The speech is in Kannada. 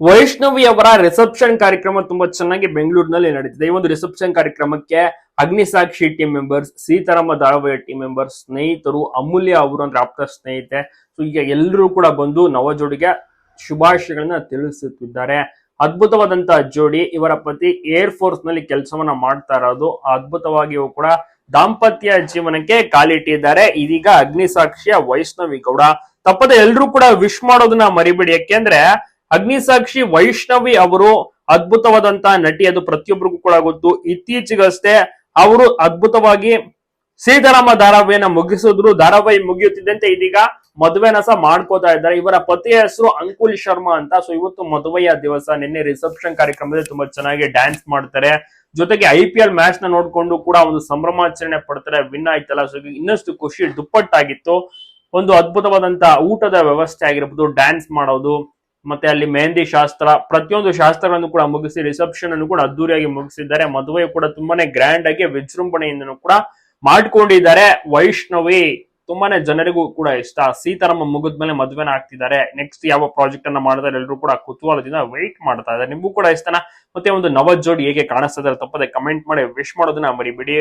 ವೈಷ್ಣವಿ ಅವರ ರಿಸೆಪ್ಷನ್ ಕಾರ್ಯಕ್ರಮ ತುಂಬಾ ಚೆನ್ನಾಗಿ ಬೆಂಗಳೂರಿನಲ್ಲಿ ನಡೀತಿದೆ. ಈ ಒಂದು ರಿಸೆಪ್ಷನ್ ಕಾರ್ಯಕ್ರಮಕ್ಕೆ ಅಗ್ನಿಸಾಕ್ಷಿ ಟೀಮ್ ಮೆಂಬರ್ಸ್ ಸೀತಾರಾಮ ಧಾರಾವಾಹಿಯ ಟೀಮ್ ಮೆಂಬರ್ಸ್ ಸ್ನೇಹಿತರು, ಅಮೂಲ್ಯ ಅವರು ಅಂದ್ರೆ ಆಪ್ತ ಸ್ನೇಹಿತೆ. ಸೊ ಈಗ ಎಲ್ಲರೂ ಕೂಡ ಬಂದು ನವಜೋಡಿಗೆ ಶುಭಾಶಯಗಳನ್ನ ತಿಳಿಸುತ್ತಿದ್ದಾರೆ. ಅದ್ಭುತವಾದಂತಹ ಜೋಡಿ, ಇವರ ಪತಿ ಏರ್ ಫೋರ್ಸ್ನಲ್ಲಿ ಕೆಲಸವನ್ನ ಮಾಡ್ತಾ ಇರೋದು. ಅದ್ಭುತವಾಗಿಯೂ ಕೂಡ ದಾಂಪತ್ಯ ಜೀವನಕ್ಕೆ ಕಾಲಿಟ್ಟಿದ್ದಾರೆ. ಇದೀಗ ಅಗ್ನಿಸಾಕ್ಷಿಯ ವೈಷ್ಣವಿ ಗೌಡ. ತಪ್ಪದೆ ಎಲ್ರು ಕೂಡ ವಿಶ್ ಮಾಡೋದನ್ನ ಮರಿಬಿಡಿ. ಯಾಕೆಂದ್ರೆ ಅಗ್ನಿಸಾಕ್ಷಿ ವೈಷ್ಣವಿ ಅವರು ಅದ್ಭುತವಾದಂತಹ ನಟಿ ಅದು ಪ್ರತಿಯೊಬ್ಬರಿಗೂ ಕೂಡ ಗೊತ್ತು. ಇತ್ತೀಚೆಗಷ್ಟೇ ಅವರು ಅದ್ಭುತವಾಗಿ ಸೀತಾರಾಮ ಧಾರಾವಾಹಿಯನ್ನ ಮುಗಿಸಿದ್ರು. ಧಾರಾವಾಹಿ ಮುಗಿಯುತ್ತಿದ್ದಂತೆ ಇದೀಗ ಮದುವೆನ ಸಹ ಮಾಡ್ಕೋತಾ ಇದ್ದಾರೆ. ಇವರ ಪತಿಯ ಹೆಸರು ಅಂಕುಲ್ ಶರ್ಮಾ ಅಂತ. ಸೊ ಇವತ್ತು ಮದುವೆಯ ದಿವಸ. ನಿನ್ನೆ ರಿಸೆಪ್ಷನ್ ಕಾರ್ಯಕ್ರಮದಲ್ಲಿ ತುಂಬಾ ಚೆನ್ನಾಗಿ ಡ್ಯಾನ್ಸ್ ಮಾಡ್ತಾರೆ. ಜೊತೆಗೆ ಐ ಪಿ ಎಲ್ ಮ್ಯಾಚ್ನ ನೋಡ್ಕೊಂಡು ಕೂಡ ಒಂದು ಸಂಭ್ರಮಾಚರಣೆ ಪಡ್ತಾರೆ. ವಿನ್ ಆಯ್ತಲ್ಲ. ಸೊ ಇನ್ನಷ್ಟು ಖುಷಿ, ದುಪ್ಪಟ್ಟಾಗಿತ್ತು. ಒಂದು ಅದ್ಭುತವಾದಂತಹ ಊಟದ ವ್ಯವಸ್ಥೆ ಆಗಿರ್ಬೋದು ಡ್ಯಾನ್ಸ್ ಮಾಡೋದು. ಮತ್ತೆ ಅಲ್ಲಿ ಮೆಹಂದಿ ಶಾಸ್ತ್ರ, ಪ್ರತಿಯೊಂದು ಶಾಸ್ತ್ರಗಳನ್ನು ಕೂಡ ಮುಗಿಸಿ ರಿಸೆಪ್ಷನ್ ಅನ್ನು ಕೂಡ ಅದ್ದೂರಿಯಾಗಿ ಮುಗಿಸಿದ್ದಾರೆ. ಮದುವೆ ಕೂಡ ತುಂಬಾನೇ ಗ್ರ್ಯಾಂಡ್ ಆಗಿ ವಿಜೃಂಭಣೆಯಿಂದ ಕೂಡ ಮಾಡ್ಕೊಂಡಿದ್ದಾರೆ ವೈಷ್ಣವಿ. ತುಂಬಾನೇ ಜನರಿಗೂ ಕೂಡ ಇಷ್ಟ. ಸೀತಾರಾಮ ಮುಗಿದ್ಮೇಲೆ ಮದುವೆನ ಆಗ್ತಿದ್ದಾರೆ. ನೆಕ್ಸ್ಟ್ ಯಾವ ಪ್ರಾಜೆಕ್ಟ್ ಅನ್ನ ಮಾಡಿದ್ರೆ ಎಲ್ಲರೂ ಕೂಡ ಕುತೂಹಲದಿಂದ ವೆಯ್ಟ್ ಮಾಡ್ತಾ ಇದ್ದಾರೆ. ನಿಮಗೂ ಕೂಡ ಇಷ್ಟನ? ಮತ್ತೆ ಒಂದು ನವ ಜೋಡಿ ಹೇಗೆ ಕಾಣಿಸ್ತಾ ಇದ್ದಾರೆ ತಪ್ಪದೆ ಕಮೆಂಟ್ ಮಾಡಿ ವಿಶ್ ಮಾಡೋದನ್ನ ಮರಿಬೇಡಿ.